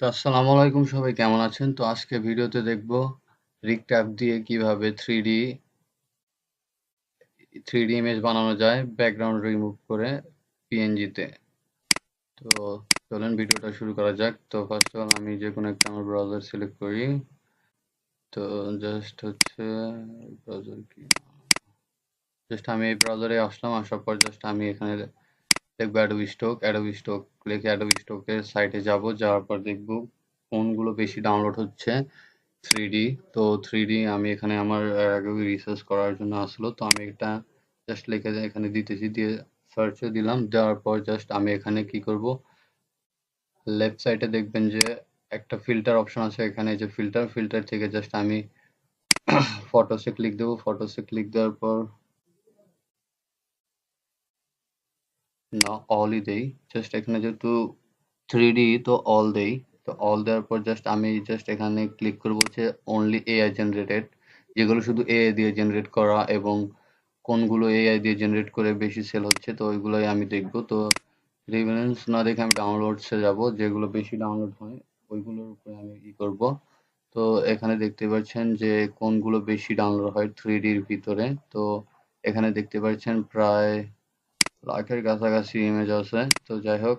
তো আসসালামু আলাইকুম সবাই, কেমন আছেন? তো আজকে ভিডিওতে দেখব রিক্ট অ্যাপ দিয়ে কীভাবে 3D 3D ইমেজ বানানো যায় ব্যাকগ্রাউন্ড রিমুভ করে PNG তে। চলেন ভিডিওটা শুরু করা যাক। তো ফার্স্ট অল আমি যেকোনো একটা আমার ব্রাউজার সিলেক্ট করি। তো জাস্ট হচ্ছে ব্রাউজার কি জাস্ট আমি এই ব্রাউজারে আসলাম, আসার পর জাস্ট আমি এখানে দেখব অ্যাডোবি স্টক অ্যাডোবি স্টক লিখে অ্যাডোবি স্টকের সাইটে যাব, যাওয়ার পর দেখব কোনগুলো বেশি ডাউনলোড হচ্ছে থ্রি তো থ্রি আমি এখানে আমার আগে রিসার্চ করার জন্য আসলো। তো আমি এটা জাস্ট লিখে এখানে দিতেছি, দিয়ে সার্চে দিলাম। দেওয়ার পর জাস্ট আমি এখানে কি করব? লেফট সাইডে দেখবেন যে একটা ফিল্টার অপশন আছে এখানে, যে ফিল্টার ফিল্টার থেকে জাস্ট আমি ফটোসে ক্লিক দেবো। ফটোসে ক্লিক দেওয়ার পর না অলই দেই। জাস্ট এখানে যেহেতু থ্রি ডি তো অল দেই। তো অল দেওয়ার পর জাস্ট আমি জাস্ট এখানে ক্লিক করে বলছে অনলি এআই জেনারেটেড যেগুলো শুধু এআই দিয়ে জেনারেট করা এবং কোনগুলো এআই দিয়ে জেনারেট করে বেশি সেল হচ্ছে, তো ওইগুলোই আমি দেখব। তো রিফারেন্স না দেখে আমি ডাউনলোডসে যাব। যেগুলো বেশি ডাউনলোড হয়, ওইগুলোর উপরে আমি ই করব। তো এখানে দেখতে পাচ্ছেন যে কোনগুলো বেশি ডাউনলোড হয় থ্রি ডির ভিতরে। তো এখানে দেখতে পাচ্ছেন প্রায় লাখের কাছাকাছি ইমেজ আছে, তো যাই হোক।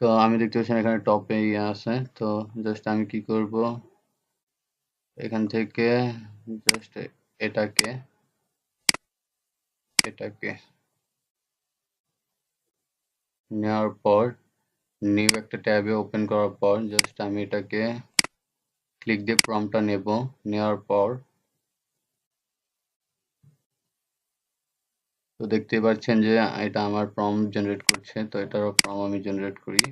তো আমি দেখতে পাচ্ছি এখানে টপে ইয়ে আছে, তো জাস্ট আমি কি করব? এখান থেকে জাস্ট এটাকে এটাকে নেওয়ার পর নিউ একটা ট্যাবে ওপেন করার পর জাস্ট আমি এটাকে ক্লিক দিয়ে প্রমটা নেব, নেওয়ার পর তো দেখতে পাচ্ছেন যে, এটা আমার প্রম জেনারেট করছে, তো এটারও প্রম আমি জেনারেট করি।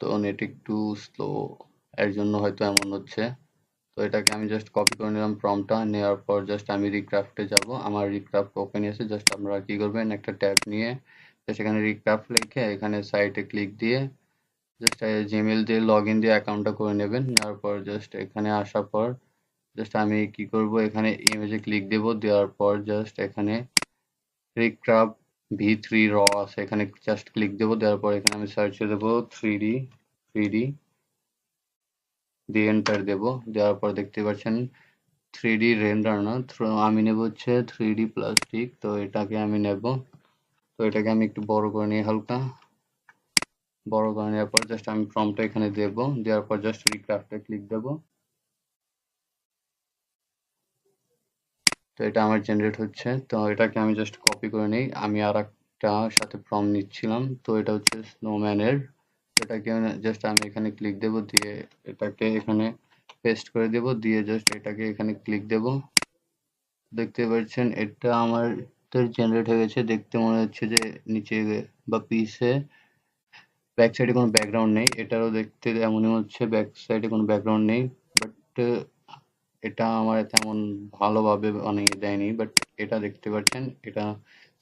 তো নেট একটু স্লো, এর জন্য হয়তো এমন হচ্ছে। তো এটাকে আমি জাস্ট কপি করে নিলাম প্রমটা নেওয়ার পর জাস্ট আমি রিক্রাফটে যাব। আমার রিক্রাফট ওপেন এসে জাস্ট আপনারা কি করবেন, একটা ট্যাব নিয়ে সেখানে রিক্রাফট লিখে এখানে সাইটে ক্লিক দিয়ে জাস্ট জিমেল দিয়ে লগ ইন দিয়ে অ্যাকাউন্টটা করে নেবেন। নেওয়ার পর জাস্ট এখানে আসার পর জাস্ট আমি কি করব? এখানে ইমেজে ক্লিক দেব। দেওয়ার পর জাস্ট এখানে রিক্রাফট ভি থ্রি র আছে। এখানে জাস্ট ক্লিক দেবো। দেওয়ার পর এখানে আমি সার্চে দেবো থ্রি ডি থ্রি ডি দিয়ে এন্টার দেব। দেওয়ার পর দেখতে পাচ্ছেন থ্রি ডি রেন্ডার না। আমি নেব হচ্ছে থ্রি ডি প্লাস্টিক তো এটাকে আমি নেব। তো এটাকে আমি একটু বড় করে নিই হালকা বড় করে নেওয়ার পর জাস্ট আমি ফর্মটা এখানে দেব। দেওয়ার পর জাস্ট রিক্রাফটে ক্লিক দেব। তো এটা আমার জেনারেট হচ্ছে। তো এটাকে আমি জাস্ট কপি করে নিই। আমি আর একটা সাথে ফর্ম নিচ্ছিলাম। তো এটা হচ্ছে স্নোম্যানের এটাকে জাস্ট আমি এখানে ক্লিক দেব, দিয়ে এটাকে এখানে পেস্ট করে দেব, দিয়ে জাস্ট এটাকে এখানে ক্লিক দেব। দেখতে পাচ্ছেন, এটা আমার জেনারেট হয়ে গেছে। দেখতে মনে হচ্ছে যে নিচে বা পিসে ব্যাক সাইডে কোনো ব্যাকগ্রাউন্ড নেই। এটারও দেখতে এমনই হচ্ছে ব্যাক সাইডে কোনো ব্যাকগ্রাউন্ড নেই। বাট এটা আমার তেমন ভালোভাবে বানিয়ে দেয়নি বাট এটা দেখতে পাচ্ছেন, এটা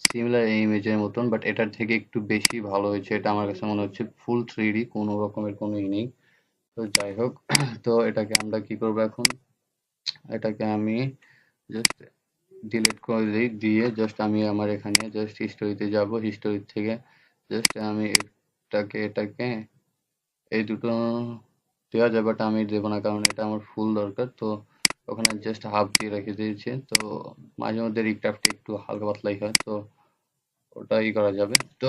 সিমিলার এই ইমেজের মতন বাট এটার থেকে একটু বেশি ভালো হয়েছে, এটা আমার কাছে মনে হচ্ছে ফুল থ্রি কোনো রকমের কোনো ই নেই। তো যাই হোক, তো এটাকে আমরা কি করব এখন? এটাকে আমি জাস্ট ডিলিট করে দিই, দিয়ে জাস্ট আমি আমার এখানে জাস্ট হিস্টোরিতে যাব হিস্টোরি থেকে জাস্ট আমি এটাকে এটাকে, এই দুটো দেওয়া যায় বাট আমি দেবো না, কারণ এটা আমার ফুল দরকার, তো ওখানে জাস্ট হাফ দিয়ে রেখে দিয়েছে। তো মাঝে মধ্যে রিক্রাফটে একটু হালকা পাতলাই হয়, তো ওটাই করা যাবে। তো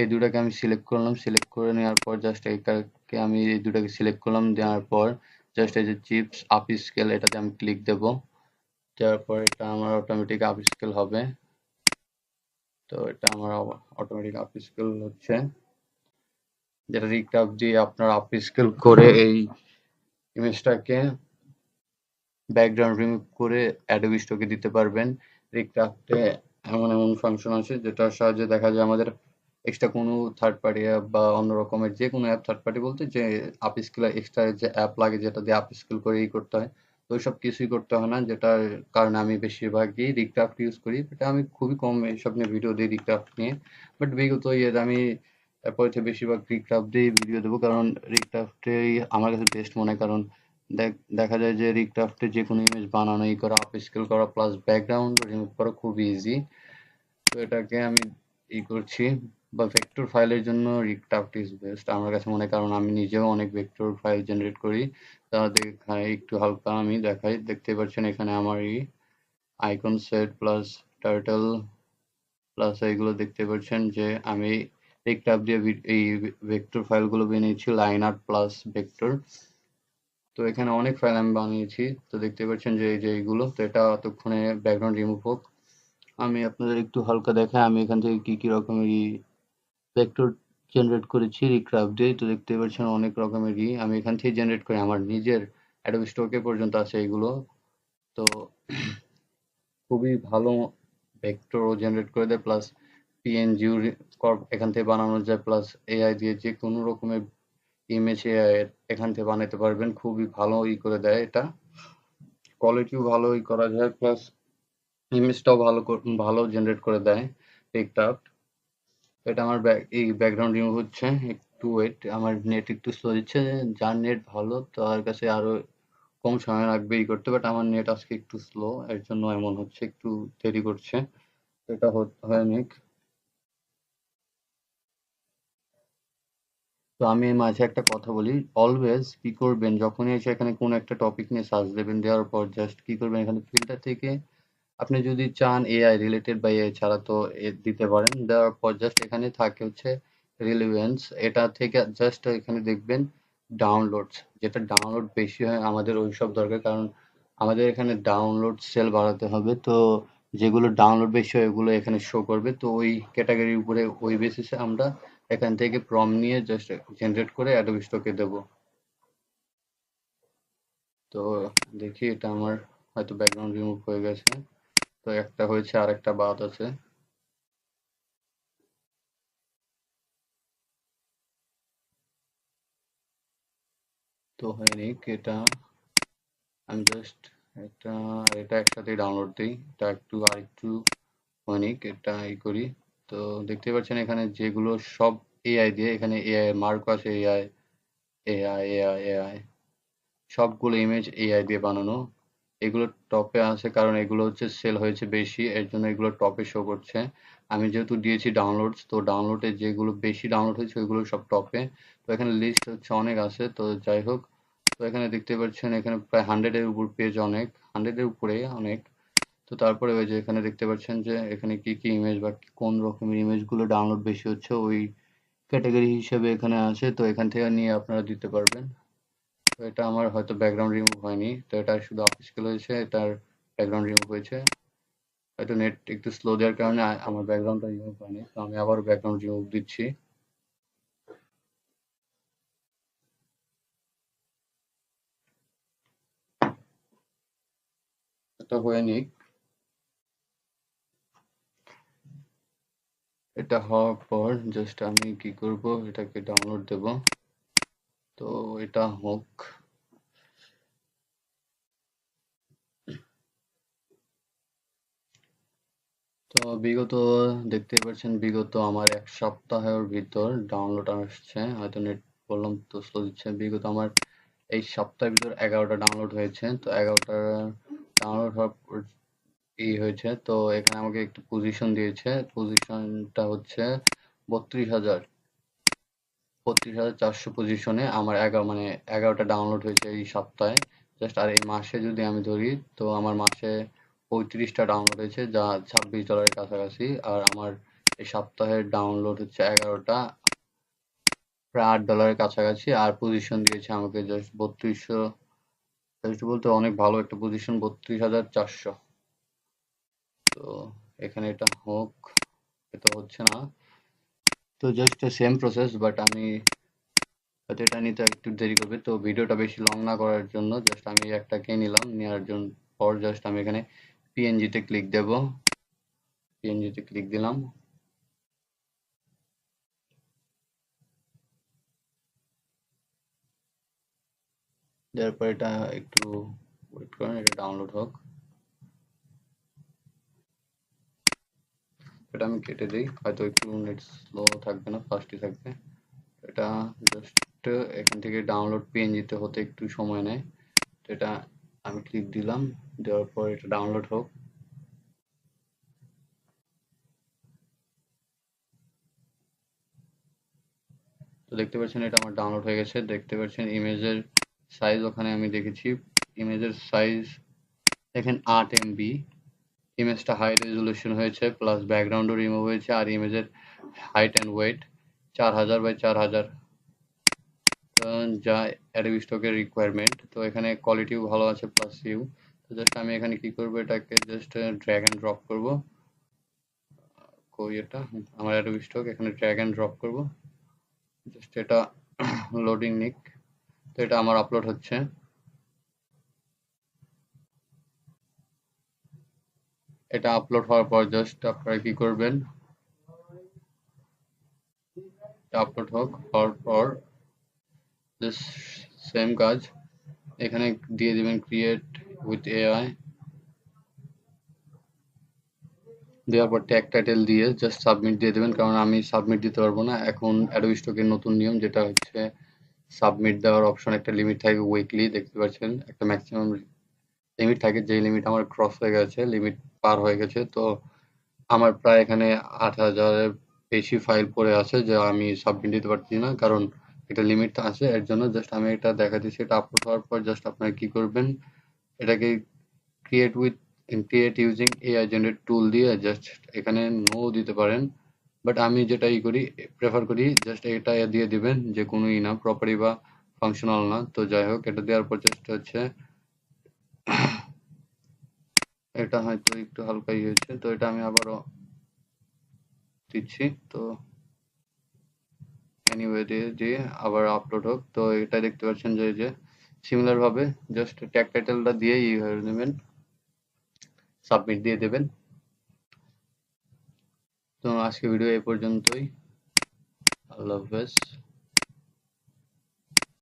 এই দুটাকে আমি সিলেক্ট করলাম। সিলেক্ট করে নেওয়ার পর জাস্ট এইটাকে আমি, এই দুটাকে সিলেক্ট করলাম। দেওয়ার পর জাস্ট এই যে চিপস আপ স্কেল এটাতে আমি ক্লিক দেব। দেওয়ার পর এটা আমার অটোমেটিক আপ স্কেল হবে। তো এটা আমার অটোমেটিক আপ স্কেল হচ্ছে। যেটা রিক্রাফ দিয়ে আপনার আপ স্কেল করে এই ইমেজটাকে ব্যাকগ্রাউন্ড রিমুভ করে অ্যাডোবি স্টকে দিতে পারবেন। রিক্রাফটে এমন এমন ফাংশন আছে যেটার সাহায্যে দেখা যায় আমাদের এক্সট্রা কোনো থার্ড পার্টি অ্যাপ বা অন্য রকমের যে কোনো অ্যাপ থার্ড পার্টি বলতে যে আপ স্কিল এক্সট্রা যে অ্যাপ লাগে যেটা দিয়ে আপ স্কিল করে ই করতে হয়। তো ওইসব কিছুই করতে হয় না, যেটার কারণে আমি বেশিরভাগই রিক্রাফট ইউজ করি। এটা আমি খুবই কম এইসব নিয়ে ভিডিও দিই রিক্রাফট নিয়ে। বাট বিগত ইয়ে আমি এরপর বেশিরভাগ রিক্রাফট দিয়েই ভিডিও দেবো। কারণ রিক্রাফটেই আমার কাছে বেস্ট মনে হয়। কারণ দেখা যায় যে রিক্রাফটে যে কোনো ইমেজ বানানো ই করা আপ স্কেল করা প্লাস ব্যাকগ্রাউন্ড রিমুভ করা খুব ইজি তো এটাকে আমি ই করছি, বা ভেক্টর ফাইলের জন্য রিকটাফট ইজ বেস্ট আমার কাছে মনে কারণ আমি নিজেও অনেক ভেক্টর ফাইল জেনারেট করি। তা দেখাই, একটু হালকা আমি দেখাই, দেখতে পাচ্ছেন এখানে আমার এই icon set plus turtle plus এইগুলো দেখতে পাচ্ছেন যে আমি রিকটাফ দিয়ে এই ভেক্টর ফাইলগুলো বানিয়েছি লাইন আর্ট প্লাস ভেক্টর তো এখানে অনেক ফাইল আমি বানিয়েছি। তো দেখতে পাচ্ছেন যে এই যে এইগুলো, তো এটা এতক্ষণে ব্যাকগ্রাউন্ড রিমুভ হোক। আমি আপনাদের একটু হালকা দেখাই, আমি এখান থেকে কি কি রকমেরই ভেক্টর জেনারেট করেছি রিক্রাফট দিয়ে। তো দেখতে পাচ্ছেন অনেক রকমেরই আমি এখান থেকে জেনারেট করি। আমার নিজের অ্যাডোবি স্টকে পর্যন্ত আছে এইগুলো। তো খুবই ভালো ভেক্টরও জেনারেট করে দেয়। প্লাস পিএনজিও এখান থেকে বানানো যায়। প্লাস এআই দিয়ে যে কোনো রকমের ইমেজ এখান থেকে বানাতে পারবেন। খুবই ভালো ই করে দেয় এটা। কোয়ালিটিও ভালো ই করা যায় প্লাস ইমেজটাও ভালো ভালো জেনারেট করে দেয় টিকটক এটা আমার এই ব্যাকগ্রাউন্ড রিমুভ হচ্ছে, একটু ওয়েট আমার নেট একটু স্লো দিচ্ছে। যার নেট ভালো, তার কাছে আরও কম সময় লাগবে ই করতে বাট আমার নেট আজকে একটু স্লো এর জন্য এমন হচ্ছে, একটু দেরি করছে। এটা হয়নি। তো আমি মাঝে একটা কথা বলি। অলওয়েজ কি করবেন? যখনই এসে এখানে কোনো একটা টপিক নিয়ে সার্চ দেবেন, দেওয়ার পর জাস্ট কি করবেন? এখানে ফিল্টার থেকে আপনি যদি চান এআই রিলেটেড বা এআই ছাড়া তো দিতে পারেন। দেওয়ার পর জাস্ট এখানে থাকে হচ্ছে রিলিভেন্স এটা থেকে জাস্ট এখানে দেখবেন ডাউনলোডস যেটা ডাউনলোড বেশি হয় আমাদের ওই সব দরকার, কারণ আমাদের এখানে ডাউনলোড সেল বাড়াতে হবে। তো যেগুলো ডাউনলোড বেশি হয় ওগুলো এখানে শো করবে। তো ওই ক্যাটাগরির উপরে ওই বেসিসে আমরা এখান থেকে প্রম নিয়ে জাস্ট জেনারেট করে অ্যাডোবি স্টকে দেব। তো দেখি এটা আমার হয়তো ব্যাকগ্রাউন্ড রিমুভ হয়ে গেছে। তো একটা হয়েছে আর একটা বাদ আছে। তো হয়নি এটা। আমি জাস্ট এটা এটা একসাথে ডাউনলোড দিই। এটা একটু আর একটু হয়নি এটা ই করি। তো দেখতে পাচ্ছেন এখানে যেগুলো সব এআই দিয়ে, এখানে এআই মার্ক আছে এআই এআই এআই এআই সবগুলো ইমেজ এআই দিয়ে বানানো। এগুলো টপে আছে কারণ এগুলো হচ্ছে সেল হয়েছে বেশি, এর জন্য এগুলো টপে শো করছে। আমি যেহেতু দিয়েছি ডাউনলোডস তো ডাউনলোডে যেগুলো বেশি ডাউনলোড হয়েছে, ওইগুলো সব টপে তো এখানে লিস্ট হচ্ছে অনেক আছে, তো যাই হোক। তো এখানে দেখতে পাচ্ছেন, এখানে প্রায় হান্ড্রেডের উপর পেজ অনেক। হান্ড্রেডের উপরে অনেক। তো তারপরে ওই যে এখানে দেখতে পাচ্ছেন যে এখানে কি কি ইমেজ বা কোন রকমের ইমেজগুলো ডাউনলোড বেশি হচ্ছে ওই ক্যাটাগরি হিসেবে এখানে আছে। তো এখান থেকে নিয়ে আপনারা দিতে পারবেন। তো এটা আমার হয়তো ব্যাকগ্রাউন্ড রিমুভ হয়নি। তো এটা শুধু আপস্কেল হয়েছে, এটার ব্যাকগ্রাউন্ড রিমুভ হয়েছে। হয়তো নেট একটু স্লো দেওয়ার কারণে আমার ব্যাকগ্রাউন্ডটা রিমুভ হয়নি। তো আমি আবার ব্যাকগ্রাউন্ড রিমুভ দিচ্ছি। এটা হয়ে নিক। এটা হওয়ার পর জাস্ট আমি কি করব, এটাকে ডাউনলোড দেব। তো এটা হোক। তো বিগত দেখতে পাচ্ছেন, বিগত আমার এক সপ্তাহের ভিতর ডাউনলোড আসছে। হয়তো নেট বললাম তো স্লো দিচ্ছে। বিগত আমার এই সপ্তাহের ভিতর এগারোটা ডাউনলোড হয়েছে। তো এগারোটা ডাউনলোড হওয়ার এই হয়েছে। তো এখানে আমাকে একটু পজিশন দিয়েছে। পজিশনটা হচ্ছে বত্রিশ হাজার। বত্রিশ হাজার চারশো পজিশনে আমার এগারো মানে এগারোটা ডাউনলোড হয়েছে এই সপ্তাহে। জাস্ট আর এই মাসে যদি আমি ধরি, তো আমার মাসে পঁয়ত্রিশটা ডাউনলোড হয়েছে, যা ছাব্বিশ ডলারের কাছাকাছি। আর আমার এই সপ্তাহের ডাউনলোড হচ্ছে এগারোটা, প্রায় আট ডলারের কাছাকাছি। আর পজিশন দিয়েছে আমাকে জাস্ট বত্রিশশো। বলতে? অনেক ভালো একটা পজিশন বত্রিশ হাজার চারশো। তো এখানে এটা হোক, এটা হচ্ছে না। তো জাস্ট সেম প্রসেস বাট আমি হয়তো এটা নিতে একটু দেরি করবে। তো ভিডিওটা বেশি লং না করার জন্য জাস্ট আমি একটা একটাকে নিলাম, নেওয়ার জন্য পর জাস্ট আমি এখানে পিএনজিতে ক্লিক দেব। পিএনজিতে ক্লিক দিলাম। দেওয়ার পর এটা একটু ওয়েট করেন, এটা ডাউনলোড হোক। এটা আমি কেটে দিই। হয়তো একটু নেট স্লো থাকবে না ফাস্টই থাকবে। এটা জাস্ট এখান থেকে ডাউনলোড পিএনজিতে হতে একটু সময় নেয়। তো এটা আমি ক্লিক দিলাম, দেওয়ার পর এটা ডাউনলোড হোক। তো দেখতে পাচ্ছেন এটা আমার ডাউনলোড হয়ে গেছে। দেখতে পাচ্ছেন ইমেজের সাইজ ওখানে আমি দেখেছি। ইমেজের সাইজ দেখেন আট এমবি ইমেজটা হাই রেজলিউশন হয়েছে প্লাস ব্যাকগ্রাউন্ডও রিমুভ হয়েছে, আর ইমেজের হাইট অ্যান্ড ওয়েট চার হাজার বাই চার হাজার। যা অ্যাডোবি স্টকের রিকোয়ারমেন্ট তো এখানে কোয়ালিটিও ভালো আছে প্লাস ইউ তো জাস্ট আমি এখানে কি করব, এটাকে জাস্ট ড্র্যাগ অ্যান্ড ড্রপ করব। এটা? আমার অ্যাডোবি এখানে ড্র্যাগ অ্যান্ড ড্রপ করব। জাস্ট এটা লোডিং নিক। তো এটা আমার আপলোড হচ্ছে। এটা আপলোড হওয়ার পর জাস্ট আপনারা কি করবেন? আপলোড হোক, হওয়ার পর জাস্ট সেম কাজ, এখানে দিয়ে দিবেন ক্রিয়েট উইথ এআই দেওয়ার পর ট্যাগ টাইটেল দিয়ে জাস্ট সাবমিট দিয়ে দেবেন, কারণ আমি সাবমিট দিতে পারব না। এখন অ্যাডোবি স্টকের নতুন নিয়ম, যেটা হচ্ছে সাবমিট দেওয়ার অপশন একটা লিমিট থাকে উইকলি দেখতে পাচ্ছেন? একটা ম্যাক্সিমাম লিমিট থাকে যে লিমিট আমার ক্রস হয়ে গেছে লিমিট পার হয়ে গেছে, তো আমার প্রায় এখানে আট হাজারের বেশি ফাইল পড়ে আছে, যা আমি সাবমিট দিতে পারছি না, কারণ এটা লিমিট আছে, এর জন্য জাস্ট আমি এটা দেখা দিচ্ছি, এটা আপলোড হওয়ার পর জাস্ট আপনারা কি করবেন, এটাকে create with create using AI generate tool দিয়ে জাস্ট এখানে নো দিতে পারেন বাট আমি যেটা ই করি প্রেফার করি জাস্ট এটা দিয়ে দিবেন, যে কোনো ই না প্রপার্টি বা ফাংশনাল না, তো যাই হোক, এটা দেওয়ার পর জাস্ট হচ্ছে এটা হয়তো একটু হালকা হয়েছে তো এটা আমি আবারও দিচ্ছি, তো এনিওয়ে দিয়ে দিয়ে আবার আপলোড হোক। তো এটা দেখতে পাচ্ছেন যে যে সিমিলার ভাবে জাস্ট ট্যাগ টাইটেলটা দিয়ে ই হয়ে নেবেন সাবমিট দিয়ে দেবেন। তো আজকে ভিডিও এই পর্যন্তই। আল্লাহ হাফেজ।